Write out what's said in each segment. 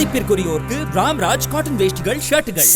மதிப்பிற்குரியோருக்கு Ramraj cotton வேஷ்டிகள் ஷர்ட்டுகள்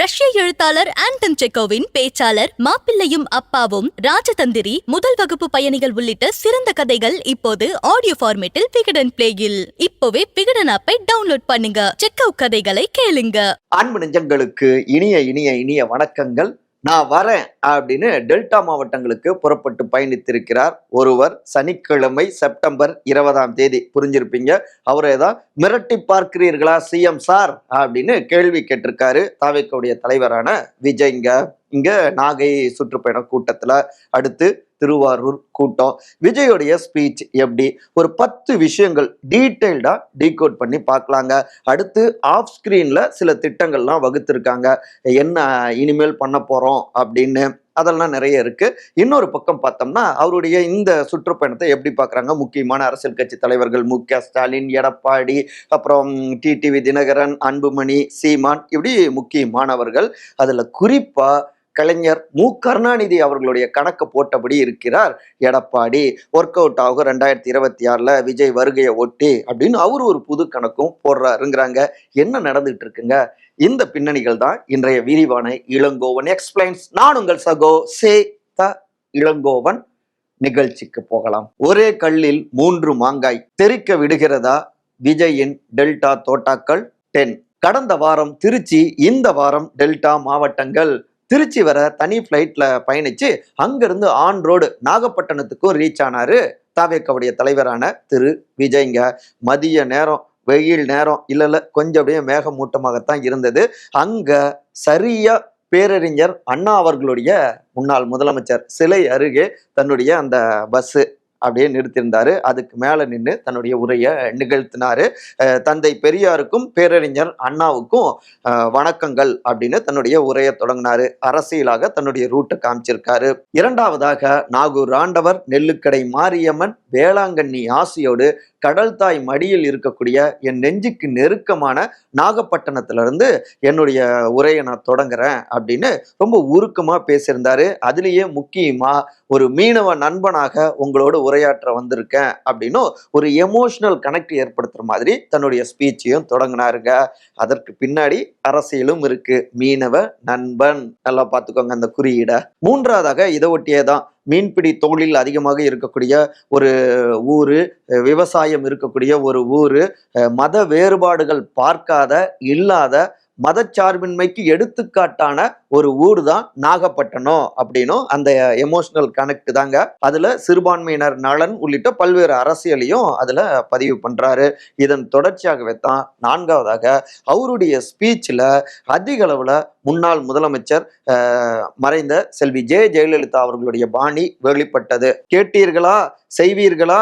ரஷ்ய எழுத்தாளர் ஆண்டன் செக்கோவின் பேச்சாளர் மாப்பிள்ளையும் அப்பாவும் ராஜதந்திரி முதல் வகுப்பு பயணிகள் உள்ளிட்ட சிறந்த கதைகள் இப்போது ஆடியோ ஃபார்மேட்டில் விகடன் பிளேயில். இப்போவே விகடன் ஆப்பை டவுன்லோட் பண்ணுங்க. செக்கோ கதைகளை கேளுங்க. அன்பு நெஞ்சங்களுக்கு இனிய இனிய இனிய வணக்கங்கள். நான் வரேன் அப்படின்னு டெல்டா மாவட்டங்களுக்கு புறப்பட்டு பயணித்திருக்கிறார் ஒருவர். சனிக்கிழமை செப்டம்பர் இருபதாம் தேதி. புரிஞ்சிருப்பீங்க? அவரை தான் மிரட்டி பார்க்கிறீர்களா சிஎம் சார்? அப்படின்னு கேள்வி கேட்டிருக்காரு தாவேக்கவுடைய தலைவரான விஜய்ங்க. இங்க நாகை சுற்றுப்பயண கூட்டத்துல அடுத்து திருவாரூர் கூட்டம். விஜயோடைய ஸ்பீச் எப்படி? ஒரு பத்து விஷயங்கள் டீட்டெயில்டா டீகோட் பண்ணி பார்க்கலாங்க. அடுத்து ஆஃப் ஸ்கிரீன்ல சில திட்டங்கள்லாம் வகுத்திருக்காங்க. என்ன இனிமேல் பண்ண போறோம் அப்படின்னு அதெல்லாம் நிறைய இருக்கு. இன்னொரு பக்கம் பார்த்தோம்னா அவருடைய இந்த சுற்றுப்பயணத்தை எப்படி பார்க்குறாங்க? முக்கியமான அரசியல் கட்சி தலைவர்கள் மு க ஸ்டாலின் எடப்பாடி அப்புறம் டிடிவி தினகரன் அன்புமணி சீமான் இப்படி முக்கியமானவர்கள். அதில் குறிப்பாக கலைஞர் மு. கருணாநிதி அவர்களுடைய கணக்கு போட்டபடி இருக்கிறார். எடப்பாடி ஒர்க் அவுட் ஆகும். ரெண்டாயிரத்தி இருபத்தி ஆறில் விஜய் வருகையை ஒட்டி அப்படின்னு அவர் ஒரு புது கணக்கும் போடுறாருங்கிறாங்க. என்ன நடந்துட்டு இருக்குங்க? இந்த பின்னணிகள் தான் இன்றைய விரிவான இளங்கோவன் எக்ஸ்பிளைன்ஸ் நான் உங்கள் சகோ சே த இளங்கோவன். நிகழ்ச்சிக்கு போகலாம். ஒரே கல்லில் மூன்று மாங்காய். தெறிக்க விடுகிறதா? விஜயின் டெல்டா தோட்டாக்கள் டென் கடந்த வாரம் திருச்சி இந்த வாரம் டெல்டா மாவட்டங்கள். திருச்சி வர தனி ஃப்ளைட்ல பயணிச்சு அங்கிருந்து ஆன் ரோடு நாகப்பட்டினத்துக்கும் ரீச் ஆனாரு தாவேக்கவுடைய தலைவரான திரு விஜய்ங்க. மதிய நேரம் வெயில் நேரம் இல்ல இல்ல கொஞ்சம் அப்படியே மேகமூட்டமாகத்தான் இருந்தது. அங்க சரியா பேரறிஞர் அண்ணா அவர்களுடைய முன்னாள் முதலமைச்சர் சிலை அருகே தன்னுடைய அந்த பஸ்ஸு அப்படியே நிறுத்தியிருந்தாரு. அதுக்கு மேல நின்று தன்னுடைய உரையை நிகழ்த்தினாரு. தந்தை பெரியாருக்கும் பேரறிஞர் அண்ணாவுக்கும் வணக்கங்கள் அப்படின்னு தன்னுடைய உரையை தொடங்கினாரு. அரசியலாக தன்னுடைய ரூட்டை காமிச்சிருக்காரு. இரண்டாவதாக நாகூர் ஆண்டவர் நெல்லுக்கடை மாரியம்மன் வேளாங்கண்ணி ஆசியோடு கடல் தாய் மடியில் இருக்கக்கூடிய என் நெஞ்சுக்கு நெருக்கமான நாகப்பட்டினத்திலிருந்து என்னுடைய உரையை நான் தொடங்குறேன் அப்படின்னு ரொம்ப உருக்கமாக பேசியிருந்தாரு. அதுலேயே முக்கியமாக ஒரு மீனவ நண்பனாக உங்களோட உரையாற்ற வந்திருக்கேன் அப்படின்னும் ஒரு எமோஷனல் கனெக்ட் ஏற்படுத்துகிற மாதிரி தன்னுடைய ஸ்பீச்சையும் தொடங்கினாருங்க. அதற்கு பின்னாடி அரசியலும் இருக்கு. மீனவ நண்பன் நல்லா பார்த்துக்கோங்க அந்த குறியீடை. மூன்றாவதாக இதை ஒட்டியே தான் மீன்பிடி தொழில் அதிகமாக இருக்கக்கூடிய ஒரு ஊர் விவசாயம் இருக்கக்கூடிய ஒரு ஊர் மத வேறுபாடுகள் பார்க்காத இல்லாத மதச்சார்பின்மைக்கு எடுத்துக்காட்டான ஒரு ஊர் தான் நாகப்பட்டினம் அப்படின்னும் அந்த எமோஷனல் கனெக்ட் தாங்க. அதுல சிறுபான்மையினர் நலன் உள்ளிட்ட பல்வேறு அரசியலையும் அதுல பதிவு பண்றாரு. இதன் தொடர்ச்சியாகவே தான் நான்காவதாக அவருடைய ஸ்பீச்சில் அதிக அளவில் முன்னாள் முதலமைச்சர் மறைந்த செல்வி ஜெ. ஜெயலலிதா அவர்களுடைய பாணி வெளிப்பட்டது. கேட்டீர்களா? செய்வீர்களா?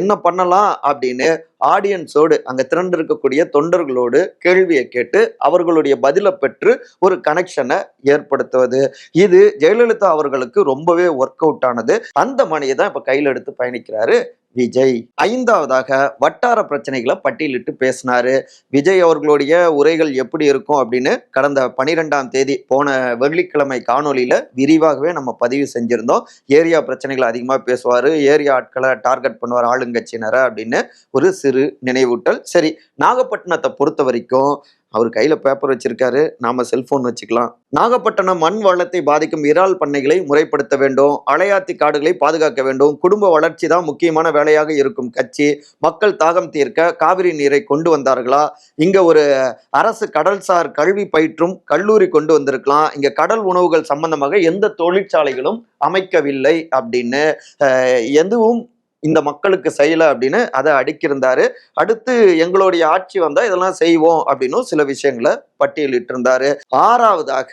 என்ன பண்ணலாம்? அப்படின்னு ஆடியன்ஸோடு அங்கே திரண்டு இருக்கக்கூடிய தொண்டர்களோடு கேள்வியை கேட்டு அவர்களுடைய பதிலை பெற்று ஒரு கனெக்ஷனை ஏற்படுத்துவது. இது ஜெயலலிதா அவர்களுக்கு ரொம்பவே ஒர்க் அவுட் ஆனது. அந்த மணியை தான் இப்போ கையில் எடுத்து பயணிக்கிறாரு விஜய். ஐந்தாவதாக வட்டார பிரச்சனைகளை பட்டியலிட்டு பேசினாரு. விஜய் அவர்களுடைய உரைகள் எப்படி இருக்கும் அப்படின்னு கடந்த பனிரெண்டாம் தேதி போன வெள்ளிக்கிழமை காணொலியில விரிவாகவே நம்ம பதிவு செஞ்சிருந்தோம். ஏரியா பிரச்சனைகளை அதிகமாக பேசுவார் ஏரியா ஆட்களை டார்கெட் பண்ணுவார் ஆளுங்கட்சியினரை அப்படின்னு ஒரு சிறு நினைவூட்டல். சரி நாகப்பட்டினத்தை பொறுத்த வரைக்கும் அவர் கையில பேப்பர் வச்சிருக்காரு. நாம செல்போன் வச்சுக்கலாம். நாகப்பட்டினம் மண் வளத்தை பாதிக்கும் இறால் பண்ணைகளை முறைப்படுத்த வேண்டும். அலையாத்தி காடுகளை பாதுகாக்க வேண்டும். குடும்ப வளர்ச்சி தான் முக்கியமான வேலையாக இருக்கும் கட்சி. மக்கள் தாகம் தீர்க்க காவிரி நீரை கொண்டு வந்தார்களா? இங்க ஒரு அரசு கடல்சார் கல்வி பயிற்றும் கல்லூரி கொண்டு வந்திருக்கலாம். இங்க கடல் உணவுகள் சம்பந்தமாக எந்த தொழிற்சாலைகளும் அமைக்கவில்லை அப்படின்னு எதுவும் இந்த மக்களுக்கு செய்யலை அப்படின்னு அதை அடுக்கியிருந்தாரு அடுத்து எங்களுடைய ஆட்சி வந்தால் இதெல்லாம் செய்வோம் அப்படின்னும் சில விஷயங்களை பட்டியலிட்டு இருந்தாரு ஆறாவதாக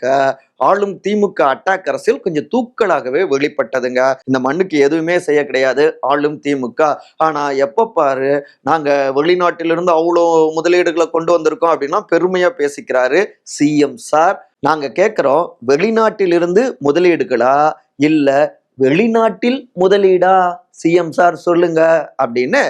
ஆளும் திமுக அட்டாக் அரசியல் கொஞ்சம் தூக்கலாகவே வெளிப்பட்டதுங்க. இந்த மண்ணுக்கு எதுவுமே செய்ய கிடையாது ஆளும் திமுக. ஆனா எப்ப பாரு நாங்க வெளிநாட்டிலிருந்து அவ்வளோ முதலீடுகளை கொண்டு வந்திருக்கோம் அப்படின்னா பெருமையா பேசிக்கிறாரு சிஎம் சார். நாங்க கேட்கிறோம் வெளிநாட்டிலிருந்து முதலீடுகளா? இல்ல வெளிநாட்டில் முதலீடா? சிஎம் சார் சொல்லுங்க. அப்படின்னு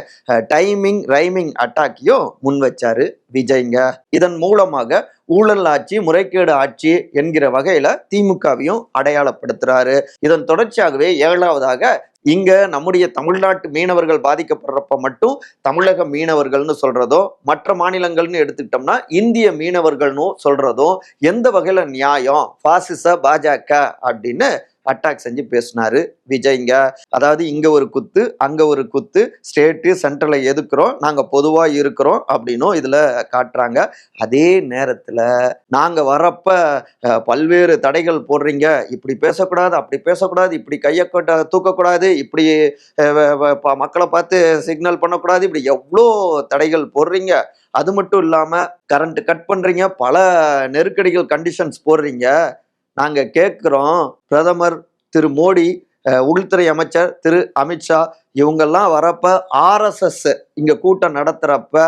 டைமிங் ரைமிங் அட்டாக்கையும் முன் வச்சாரு விஜய்ங்க. இதன் மூலமாக ஊழல் ஆட்சி முறைகேடு ஆட்சி என்கிற வகையில திமுகவையும் அடையாளப்படுத்துறாரு. இதன் தொடர்ச்சியாகவே ஏழாவதாக இங்க நம்முடைய தமிழ்நாட்டு மீனவர்கள் பாதிக்கப்படுறப்ப மட்டும் தமிழக மீனவர்கள்னு சொல்றதோ மற்ற மாநிலங்கள்னு எடுத்துக்கிட்டோம்னா இந்திய மீனவர்கள்னு சொல்றதும் எந்த வகையில நியாயம்? பாசிச பாஜக அப்படின்னு அட்டாக் செஞ்சு பேசினாரு. விஜய்ங்க அதாவது இங்க ஒரு குத்து அங்க ஒரு குத்து ஸ்டேட்டு சென்ட்ரலை எதுக்குறோம் நாங்க பொதுவா இருக்கிறோம் அப்படின்னும் இதுல காட்டுறாங்க. அதே நேரத்துல நாங்க வரப்ப பல்வேறு தடைகள் போடுறீங்க. இப்படி பேசக்கூடாது அப்படி பேசக்கூடாது இப்படி கையை கொட்ட தூக்கக்கூடாது இப்படி மக்களை பார்த்து சிக்னல் பண்ணக்கூடாது இப்படி எவ்வளோ தடைகள் போடுறீங்க. அது மட்டும் இல்லாம கரண்ட் கட் பண்றீங்க பல நெருக்கடிகள் கண்டிஷன்ஸ் போடுறீங்க. நாங்கள் கேட்குறோம் பிரதமர் திரு மோடி உள்துறை அமைச்சர் திரு அமித்ஷா இவங்கெல்லாம் வரப்ப ஆர்எஸ்எஸ் இங்கே கூட்டம் நடத்துகிறப்ப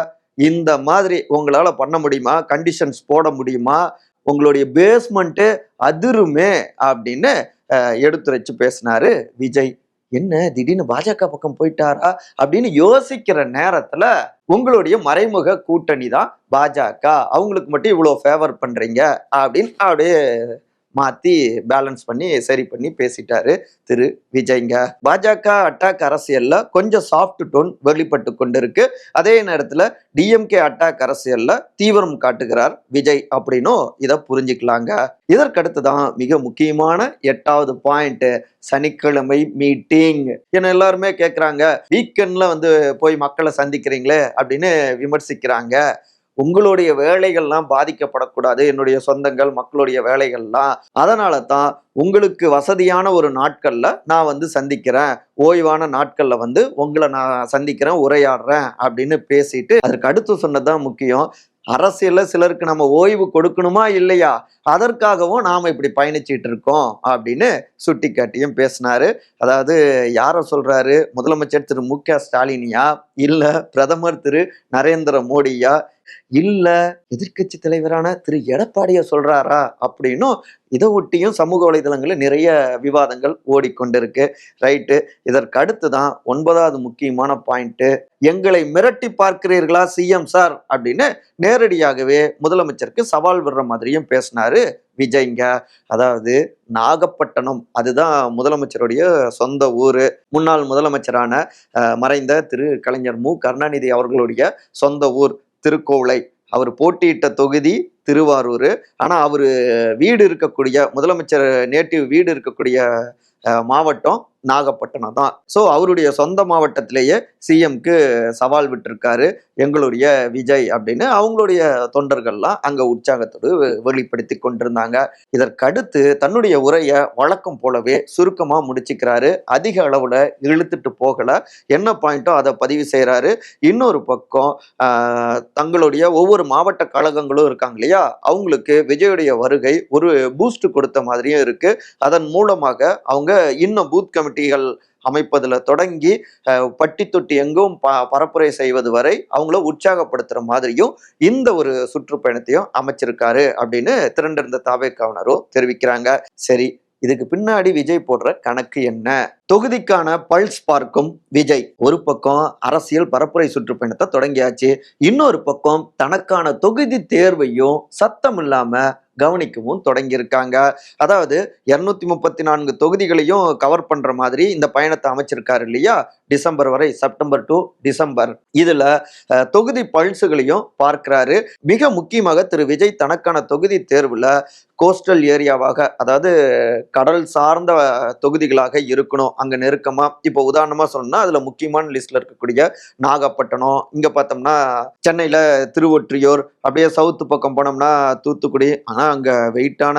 இந்த மாதிரி உங்களால் பண்ண முடியுமா? கண்டிஷன்ஸ் போட முடியுமா? உங்களுடைய பேஸ்மெண்ட்டு அதிருமே அப்படின்னு எடுத்துரைச்சு பேசினாரு விஜய். என்ன திடீர்னு பாஜக பக்கம் போயிட்டாரா? அப்படின்னு யோசிக்கிற நேரத்துல உங்களுடைய மறைமுக கூட்டணி தான் பாஜக. அவங்களுக்கு மட்டும் இவ்வளோ ஃபேவர் பண்றீங்க அப்படின்னு அப்படியே மாத்தி பேலன்ஸ் பண்ணி சரி பண்ணி பேசிட்டாரு திரு விஜய்ங்க. பாஜக அட்டாக் அரசியல்ல கொஞ்சம் சாஃப்ட் டோன் வெளிப்பட்டு கொண்டிருக்கு. அதே நேரத்துல டிஎம்கே அட்டாக் அரசியல்ல தீவிரம் காட்டுகிறார் விஜய் அப்படின்னும் இதை புரிஞ்சுக்கலாங்க. இதற்கடுத்து தான் மிக முக்கியமான எட்டாவது பாயிண்ட் சனிக்கிழமை மீட்டிங் என்ன எல்லாருமே கேட்குறாங்க வீக்கெண்ட்ல வந்து போய் மக்களை சந்திக்கிறீங்களே அப்படின்னு விமர்சிக்கிறாங்க. உங்களுடைய வேலைகள்லாம் பாதிக்கப்படக்கூடாது. என்னுடைய சொந்தங்கள் மக்களுடைய வேலைகள்லாம். அதனால தான் உங்களுக்கு வசதியான ஒரு நாட்களில் நான் வந்து சந்திக்கிறேன். ஓய்வான நாட்களில் வந்து உங்களை நான் சந்திக்கிறேன் உரையாடுறேன் அப்படின்னு பேசிட்டு அதற்கு அடுத்து சொன்னதுதான் முக்கியம். அரசியலில் சிலருக்கு நம்ம ஓய்வு கொடுக்கணுமா இல்லையா? அதற்காகவும் நாம் இப்படி பயணிச்சிட்டு இருக்கோம் அப்படின்னு சுட்டிக்காட்டியும் பேசினாரு. அதாவது யாரை சொல்றாரு? முதலமைச்சர் திரு மு க ஸ்டாலினியா இல்லை பிரதமர் திரு நரேந்திர மோடியா இல்ல எதிர்க்கட்சி தலைவரான திரு. எடப்பாடிய சொல்றாரா அப்படின்னும் இதை ஒட்டியும் சமூக வலைதளங்களில் நிறைய விவாதங்கள் ஓடிக்கொண்டிருக்கு. ரைட்டு இதற்கு அடுத்து தான் ஒன்பதாவது முக்கியமான பாயிண்ட்டு எங்களை மிரட்டி பார்க்கிறீர்களா சிஎம் சார் அப்படின்னு நேரடியாகவே முதலமைச்சருக்கு சவால் விடுற மாதிரியும் பேசினாரு விஜய்ங்க. அதாவது நாகப்பட்டினம் அதுதான் முதலமைச்சருடைய சொந்த ஊர். முன்னாள் முதலமைச்சரான மறைந்த திரு. கலைஞர் மு. கருணாநிதி அவர்களுடைய சொந்த ஊர். திருக்கோவிலை அவர் போட்டியிட்ட தொகுதி திருவாரூர். ஆனால் அவர் வீடு இருக்கக்கூடிய முதலமைச்சர் நேட்டிவ் வீடு இருக்கக்கூடிய மாவட்டம் நாகப்பட்டினம் தான். ஸோ அவருடைய சொந்த மாவட்டத்திலேயே சிஎம்க்கு சவால் விட்டுருக்காரு எங்களுடைய விஜய் அப்படின்னு. அவங்களுடைய தொண்டர்கள்லாம் அங்கே உற்சாகத்தோடு வெளிப்படுத்தி கொண்டிருந்தாங்க. இதற்கடுத்து தன்னுடைய உரையை வழக்கம் போலவே சுருக்கமாக முடிச்சுக்கிறாரு. அதிக அளவில் இழுத்துட்டு போகலை. என்ன பாயிண்ட்டோ அதை பதிவு செய்கிறாரு இன்னொரு பக்கம் தங்களுடைய ஒவ்வொரு மாவட்ட கழகங்களும் இருக்காங்க இல்லையா? அவங்களுக்கு விஜயுடைய வருகை ஒரு பூஸ்ட் கொடுத்த மாதிரியும் இருக்குது அதன் மூலமாக அவங்க இன்னும் பூத் கமிட்டி தொட்டிகள் அமைப்பதில் தொடங்கி பட்டி தொட்டி எங்கும் ப பரப்புரை செய்வது வரை அவங்கள உற்சாகப்படுத்துகிற மாதிரியும் இந்த ஒரு சுற்றுப்பயணத்தையும் அமைச்சிருக்காரு அப்படின்னு திரண்டிருந்த தாவேக்காவனரோ தெரிவிக்கிறாங்க. சரி இதுக்கு பின்னாடி விஜய் போடுற கணக்கு என்ன? தொகுதிக்கான பல்ஸ் பார்க்கும் விஜய். ஒரு பக்கம் அரசியல் பரப்புரை சுற்றுப்பயணத்தை தொடங்கியாச்சு இன்னொரு பக்கம் தனக்கான தொகுதி தேர்வையும் சத்தம் இல்லாம கவனிக்கவும் தொடங்கியிருக்காங்க. அதாவது இரநூத்தி முப்பத்தி நான்கு தொகுதிகளையும் கவர் பண்ற மாதிரி இந்த பயணத்தை அமைச்சிருக்காரு இல்லையா? டிசம்பர் வரை செப்டம்பர் டு டிசம்பர். இதுல தொகுதி பல்ஸுகளையும் பார்க்கிறாரு. மிக முக்கியமாக திரு விஜய் தனக்கான தொகுதி தேர்வுல கோஸ்டல் ஏரியாவாக அதாவது கடல் சார்ந்த தொகுதிகளாக இருக்கணும் அங்க நெருக்கமா. இப்போ உதாரணமா சொல்லணும்னா அதுல முக்கியமான லிஸ்ட்ல இருக்கக்கூடிய நாகப்பட்டினம் இங்க பார்த்தோம்னா சென்னையில திருவொற்றியூர் அப்படியே சவுத்து பக்கம் போனோம்னா தூத்துக்குடி. ஆனா அங்க வெயிட்டான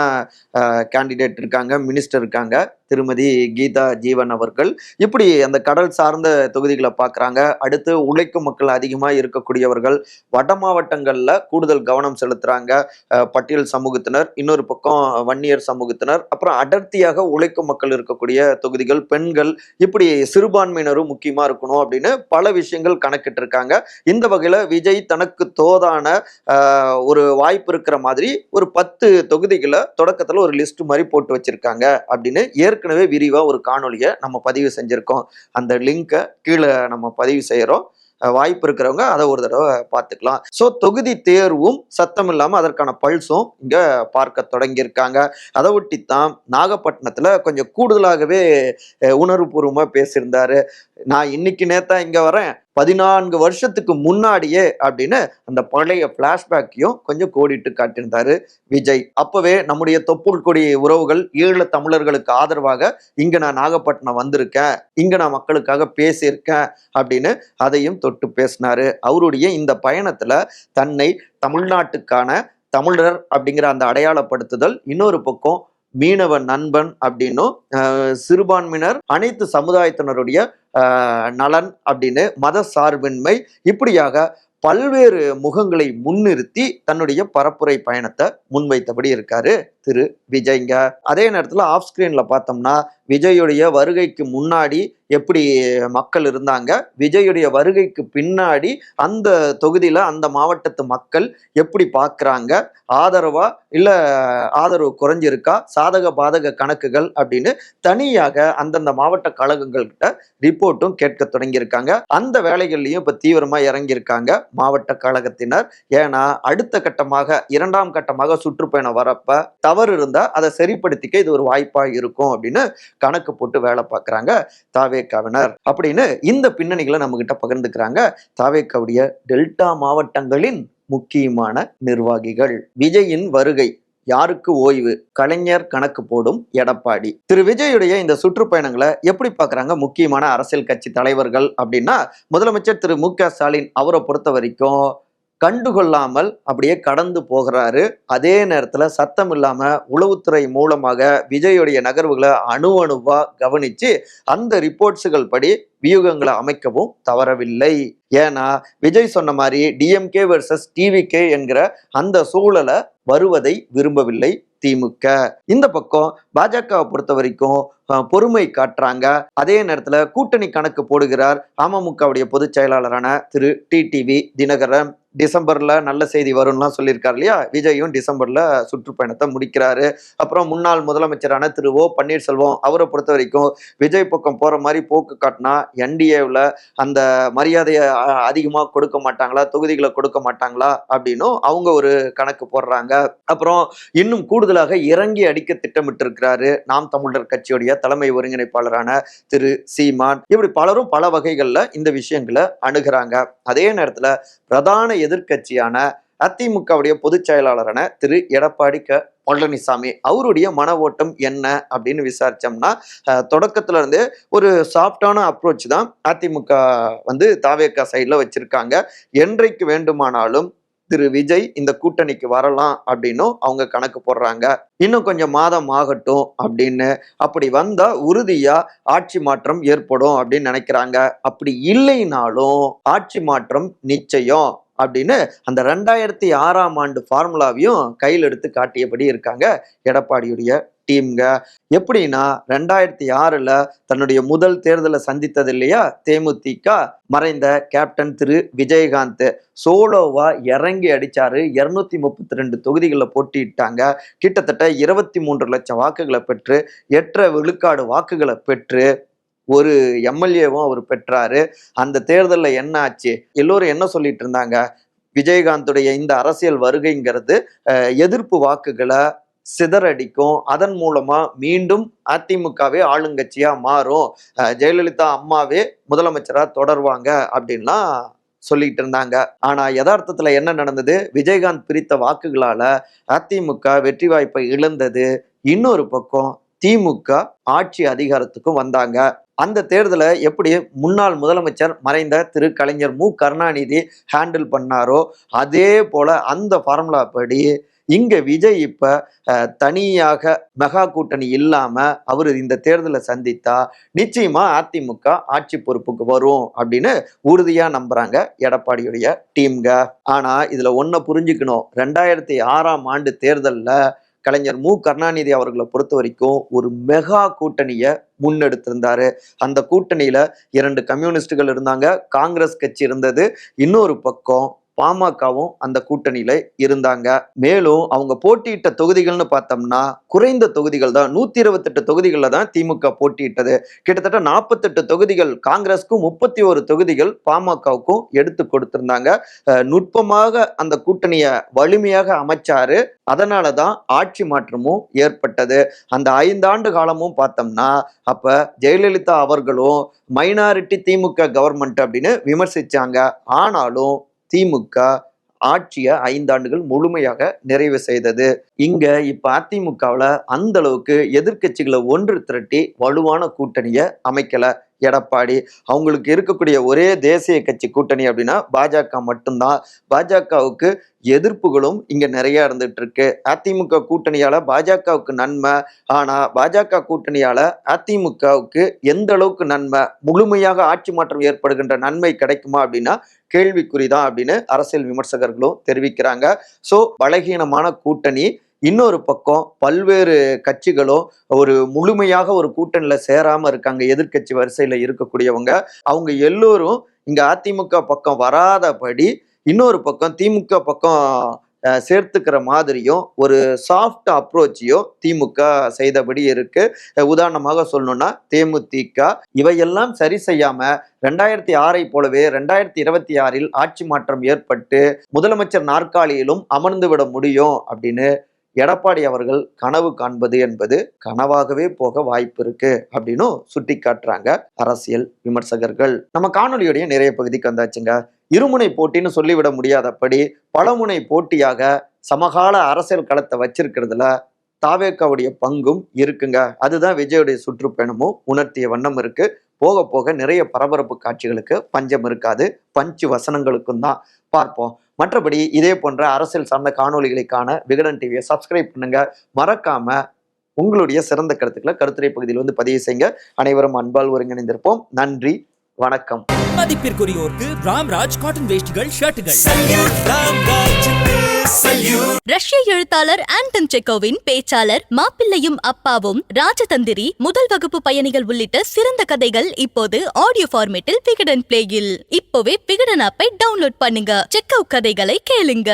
கேண்டிடேட் இருக்காங்க மினிஸ்டர் இருக்காங்க. திருமதி கீதா ஜீவன் அவர்கள். இப்படி அந்த கடல் சார்ந்த தொகுதிகளை பார்க்குறாங்க. அடுத்து உழைக்கும் மக்கள் அதிகமாக இருக்கக்கூடியவர்கள் வட மாவட்டங்களில் கூடுதல் கவனம் செலுத்துறாங்க. பட்டியல் சமூகத்தினர் இன்னொரு பக்கம் வன்னியர் சமூகத்தினர் அப்புறம் அடர்த்தியாக உழைக்கும் மக்கள் இருக்கக்கூடிய தொகுதிகள் பெண்கள் இப்படி சிறுபான்மையினரும் முக்கியமாக இருக்கணும் அப்படின்னு பல விஷயங்கள் கணக்கிட்டு இருக்காங்க இந்த வகையில் விஜய் தனக்கு தோதான ஒரு வாய்ப்பு இருக்கிற மாதிரி ஒரு பத்து தொகுதிகளை தொடக்கத்தில் ஒரு லிஸ்ட் மாதிரி போட்டு வச்சிருக்காங்க அப்படின்னு ஏற்கனவே ஏற்கனவே விரிவாக ஒரு காணொலியை நம்ம பதிவு செஞ்சுருக்கோம். அந்த லிங்கை கீழே நம்ம பதிவு செய்கிறோம் வாய்ப்பு இருக்கிறவங்க அதை ஒரு தடவை பார்த்துக்கலாம். ஸோ தொகுதி தேர்வும் சத்தம் இல்லாமல் அதற்கான பல்ஸும் இங்கே பார்க்க தொடங்கியிருக்காங்க. அதை ஒட்டித்தான் நாகப்பட்டினத்தில் கொஞ்சம் கூடுதலாகவே உணர்வுபூர்வமாக பேசியிருந்தாரு. நான் இன்னைக்கு நேத்தா இங்கே வரேன். பதினான்கு வருஷத்துக்கு முன்னாடியே அப்படின்னு அந்த பழைய பிளாஷ்பேக்கையும் கொஞ்சம் கோடிட்டு காட்டியிருந்தாரு விஜய். அப்பவே நம்முடைய தொப்புள் கொடி உறவுகள் ஈழ தமிழர்களுக்கு ஆதரவாக இங்க நான் நாகப்பட்டினம் வந்திருக்கேன் இங்க நான் மக்களுக்காக பேசியிருக்கேன் அப்படின்னு அதையும் தொட்டு பேசினாரு. அவருடைய இந்த பயணத்துல தன்னை தமிழ்நாட்டுக்கான தமிழர் அப்படிங்கிற அந்த அடையாளப்படுத்துதல் இன்னொரு பக்கம் மீனவ நண்பன் அப்படின்னும் சிறுபான்மையினர் அனைத்து சமுதாயத்தினருடைய நலன் அப்படின்னு மத சார்பின்மை இப்படியாக பல்வேறு முகங்களை முன்னிறுத்தி தன்னுடைய பரப்புரை பயணத்தை முன்வைத்தபடி இருக்காரு. திரு விஜய்ங்க. அதே நேரத்தில் ஆஃப் ஸ்கிரீன்ல பார்த்தோம்னா விஜயுடைய வருகைக்கு முன்னாடி எப்படி மக்கள் இருந்தாங்க விஜயுடைய வருகைக்கு பின்னாடி அந்த தொகுதியில அந்த மாவட்டத்து மக்கள் எப்படி பார்க்குறாங்க ஆதரவா இல்லை ஆதரவு குறைஞ்சிருக்கா சாதக பாதக கணக்குகள் அப்படின்னு தனியாக அந்தந்த மாவட்ட கழகங்கள்கிட்ட ரிப்போர்ட்டும் கேட்க தொடங்கியிருக்காங்க. அந்த வேலைகள்லையும் இப்போ தீவிரமாக இறங்கியிருக்காங்க மாவட்ட கழகத்தினர். ஏன்னா அடுத்த கட்டமாக இரண்டாம் கட்டமாக சுற்றுப்பயணம் வரப்ப தவறு இருந்தால் அதை சரிப்படுத்திக்க இது ஒரு வாய்ப்பாக இருக்கும் அப்படின்னு கணக்கு போட்டு வேலை பார்க்கறாங்க தாவேக்காவினர். அப்படின்னு இந்த பின்னணிகளை நம்மகிட்ட பகிர்ந்துக்கிறாங்க பகிர்ந்துக்கிறாங்க தாவேக்காவுடைய டெல்டா மாவட்டங்களின் முக்கியமான நிர்வாகிகள். விஜயின் வருகை யாருக்கு ஓய்வு? கலைஞர் கணக்கு போடும் எடப்பாடி. திரு விஜயுடைய இந்த சுற்றுப்பயணங்களை எப்படி பார்க்குறாங்க முக்கியமான அரசியல் கட்சி தலைவர்கள் அப்படின்னா முதலமைச்சர் திரு மு க ஸ்டாலின் அவரை பொறுத்த வரைக்கும் கண்டுகொள்ளாமல் அப்படியே கடந்து போகிறாரு. அதே நேரத்துல சத்தம் இல்லாம உளவுத்துறை மூலமாக விஜயுடைய நகர்வுகளை அணு அணுவா கவனிச்சு அந்த ரிப்போர்ட்ஸுகள் படி வியூகங்களை அமைக்கவும் தவறவில்லை. ஏன்னா விஜய் சொன்ன மாதிரி டிஎம்கே வர்சஸ் டிவிகே என்கிற அந்த சூழலை வருவதை விரும்பவில்லை திமுக இந்த பக்கம் பாஜகவை பொறுத்த வரைக்கும் பொறுமை காட்டுறாங்க. அதே நேரத்துல கூட்டணி கணக்கு போடுகிறார் அமமுகவுடைய பொதுச் செயலாளரான திரு டிடிவி தினகரன். டிசம்பர்ல நல்ல செய்தி வரும்லாம் சொல்லியிருக்காரு இல்லையா? விஜயும் டிசம்பர்ல சுற்றுப்பயணத்தை முடிக்கிறாரு. அப்புறம் முன்னாள் முதலமைச்சரான திரு ஓ பன்னீர்செல்வம் அவரை பொறுத்த வரைக்கும் விஜய் பக்கம் போற மாதிரி போக்கு காட்டினா என்டிஏவில் அந்த மரியாதையை அதிகமாக கொடுக்க மாட்டாங்களா? தொகுதிகளை கொடுக்க மாட்டாங்களா? அப்படின்னும் அவங்க ஒரு கணக்கு போடுறாங்க. அப்புறம் இன்னும் கூடுதலாக இறங்கி அடிக்க திட்டமிட்டு இருக்கிறாரு நாம் தமிழர் கட்சியுடைய தலைமை ஒருங்கிணைப்பாளரான திரு சீமான். இப்படி பலரும் பல வகைகளில் இந்த விஷயங்களை அணுகிறாங்க. அதே நேரத்தில் பிரதான எதிர்க்கட்சியான அதிமுகவுடைய பொதுச் செயலாளரான திரு. எடப்பாடி க. பழனிசாமி அவருடைய மன ஓட்டம் என்ன அப்படின்னு விசாரிச்சோம்னா தொடக்கத்துல இருந்தே ஒரு சாஃப்டான அப்ரோச் தான் அதிமுக வந்து தாவேக்கா சைடில் வச்சிருக்காங்க. என்றைக்கு வேண்டுமானாலும் திரு. விஜய் இந்த கூட்டணிக்கு வரலாம் அப்படின்னும் அவங்க கணக்கு போடுறாங்க. இன்னும் கொஞ்சம் மாதம் ஆகட்டும் அப்படின்னு அப்படி வந்தா உறுதியா ஆட்சி மாற்றம் ஏற்படும் அப்படின்னு நினைக்கிறாங்க. அப்படி இல்லைனாலும் ஆட்சி மாற்றம் நிச்சயம் அப்படின்னு அந்த ரெண்டாயிரத்தி ஆறாம் ஆண்டு ஃபார்முலாவையும் கையில் எடுத்து காட்டியபடி இருக்காங்க எடப்பாடியுடைய டீம்ங்க. எப்படின்னா ரெண்டாயிரத்தி ஆறுல தன்னுடைய முதல் தேர்தலை சந்தித்தது இல்லையா? தேமுதிக மறைந்த கேப்டன் திரு விஜயகாந்த். சோலோவா இறங்கி அடிச்சாரு. இருநூத்தி முப்பத்தி ரெண்டு தொகுதிகளில் போட்டியிட்டாங்க. கிட்டத்தட்ட இருபத்தி மூன்று லட்சம் வாக்குகளை பெற்று எட்டரை விழுக்காடு வாக்குகளை பெற்று ஒரு எம்எல்ஏவும் அவர் பெற்றாரு. அந்த தேர்தலில் என்ன ஆச்சு? எல்லோரும் என்ன சொல்லிட்டு இருந்தாங்க? விஜயகாந்துடைய இந்த அரசியல் வருகைங்கிறது எதிர்ப்பு வாக்குகளை சிதறடிக்கும். அதன் மூலமா மீண்டும் அதிமுகவே ஆளுங்கட்சியா மாறும். ஜெயலலிதா அம்மாவே முதலமைச்சரா தொடர்வாங்க அப்படின்லாம் சொல்லிட்டு இருந்தாங்க. ஆனா யதார்த்தத்துல என்ன நடந்தது? விஜயகாந்த் பிரித்த வாக்குகளால அதிமுக வெற்றி வாய்ப்பை இழந்தது. இன்னொரு பக்கம் திமுக ஆட்சி அதிகாரத்துக்கும் வந்தாங்க. அந்த தேர்தலை எப்படி முன்னாள் முதலமைச்சர் மறைந்த திரு கலைஞர் மு. கருணாநிதி ஹேண்டில் பண்ணாரோ அதே போல அந்த ஃபார்முலா படி இங்க விஜய் இப்ப தனியாக மெகா கூட்டணி இல்லாம அவர் இந்த தேர்தலை சந்தித்தா நிச்சயமா அதிமுக ஆட்சி பொறுப்புக்கு வரும் அப்படின்னு உறுதியா நம்புறாங்க எடப்பாடியுடைய டீம்க ஆனா இதுல ஒன்ன புரிஞ்சுக்கணும். ரெண்டாயிரத்தி ஆறாம் ஆண்டு தேர்தல்ல கலைஞர் மு. கருணாநிதி அவர்களை பொறுத்த வரைக்கும் ஒரு மெகா கூட்டணியை முன்னெடுத்திருந்தாரு. அந்த கூட்டணியில இரண்டு கம்யூனிஸ்டுகள் இருந்தாங்க காங்கிரஸ் கட்சி இருந்தது. இன்னொரு பக்கம் பாமகவும் அந்த கூட்டணியில இருந்தாங்க. மேலும் அவங்க போட்டியிட்ட தொகுதிகள்னு பார்த்தோம்னா குறைந்த தொகுதிகள் தான் நூத்தி இருபத்தெட்டு தொகுதிகளில் தான் திமுக போட்டியிட்டது. கிட்டத்தட்ட நாற்பத்தெட்டு தொகுதிகள் காங்கிரஸ்க்கும் முப்பத்தி ஒரு தொகுதிகள் பாமகவுக்கும் எடுத்து கொடுத்திருந்தாங்க. நுட்பமாக அந்த கூட்டணியை வலிமையாக அமைச்சாரு. அதனால தான் ஆட்சி மாற்றமும் ஏற்பட்டது. அந்த ஐந்தாண்டு காலமும் பார்த்தோம்னா அப்ப ஜெயலலிதா அவர்களும் மைனாரிட்டி திமுக கவர்மெண்ட் அப்படின்னு விமர்சிச்சாங்க. ஆனாலும் திமுக ஆட்சியை ஐந்தாண்டுகள் முழுமையாக நிறைவு செய்தது. இங்க இப்ப அதிமுகவுல அந்த அளவுக்கு எதிர்க்கட்சிகளை ஒன்று திரட்டி வலுவான கூட்டணியை அமைக்கல. எடப்பாடி அவங்களுக்கு இருக்கக்கூடிய ஒரே தேசிய கட்சி கூட்டணி அப்படின்னா பாஜக மட்டும்தான். பாஜகவுக்கு எதிர்ப்புகளும் இங்க நிறைய இருந்துட்டு இருக்கு. அதிமுக கூட்டணியால பாஜகவுக்கு நன்மை ஆனா பாஜக கூட்டணியால அதிமுகவுக்கு எந்த அளவுக்கு நன்மை முழுமையாக ஆட்சி மாற்றம் ஏற்படுகின்ற நன்மை கிடைக்குமா அப்படின்னா கேள்விக்குறிதான் அப்படின்னு அரசியல் விமர்சகர்களும் தெரிவிக்கிறாங்க. சோ பலகீனமான கூட்டணி இன்னொரு பக்கம் பல்வேறு கட்சிகளும் ஒரு முழுமையாக ஒரு கூட்டணியில் சேராமல் இருக்காங்க எதிர்க்கட்சி வரிசையில் இருக்கக்கூடியவங்க. அவங்க எல்லோரும் இங்கே அதிமுக பக்கம் வராதபடி இன்னொரு பக்கம் திமுக பக்கம் சேர்த்துக்கிற மாதிரியும் ஒரு சாஃப்ட் அப்ரோச்சையும் திமுக செய்தபடி இருக்கு. உதாரணமாக சொல்லணும்னா தேமுதிக இவையெல்லாம் சரி செய்யாம ரெண்டாயிரத்தி ஆறை போலவே ரெண்டாயிரத்தி இருபத்தி ஆறில் ஆட்சி மாற்றம் ஏற்பட்டு முதலமைச்சர் நாற்காலியிலும் அமர்ந்து விட முடியும் அப்படின்னு எடப்பாடி அவர்கள் கனவு காண்பது என்பது கனவாகவே போக வாய்ப்பு இருக்கு அப்படின்னும் சுட்டி காட்டுறாங்க அரசியல் விமர்சகர்கள். நம்ம காணொலியுடைய நிறைய பகுதிக்கு வந்தாச்சுங்க. இருமுனை போட்டின்னு சொல்லிவிட முடியாதபடி பலமுனை போட்டியாக சமகால அரசியல் களத்தை வச்சிருக்கிறதுல தாவேக்காவுடைய பங்கும் இருக்குங்க. அதுதான் விஜயுடைய சுற்றுப்பயணமும் உணர்த்திய வண்ணம் இருக்கு. போக போக நிறைய பரபரப்பு காட்சிகளுக்கு பஞ்சம் இருக்காது. பஞ்சு வசனங்களுக்கும் தான் பார்ப்போம். மற்றபடி இதே போன்ற அரசியல் சார்ந்த காணொலிகளுக்கான விகடன் டிவியை சப்ஸ்கிரைப் பண்ணுங்க. மறக்காம உங்களுடைய சிறந்த கருத்துக்களை கருத்துரை பகுதியில் வந்து பதிவு செய்யுங்க. அனைவரும் அன்பால் ஒருங்கிணைந்திருப்போம். நன்றி. வணக்கம். மதிப்பிற்குரியோருக்கு ராம்ராஜ் காட்டன் வேஷ்டிகள் ஷர்ட்டுகள். ரஷ்ய எழுத்தாளர் ஆண்டன் செக்கோவின் பேச்சாளர் மாப்பிள்ளையும் அப்பாவும் ராஜதந்திரி முதல் வகுப்பு பயணிகள் உள்ளிட்ட சிறந்த கதைகள் இப்போது ஆடியோ ஃபார்மேட்டில் விகடன் பிளேயில் இப்போவே விகடன் ஆப்பை டவுன்லோட் பண்ணுங்க. செக்கோ கதைகளை கேளுங்க.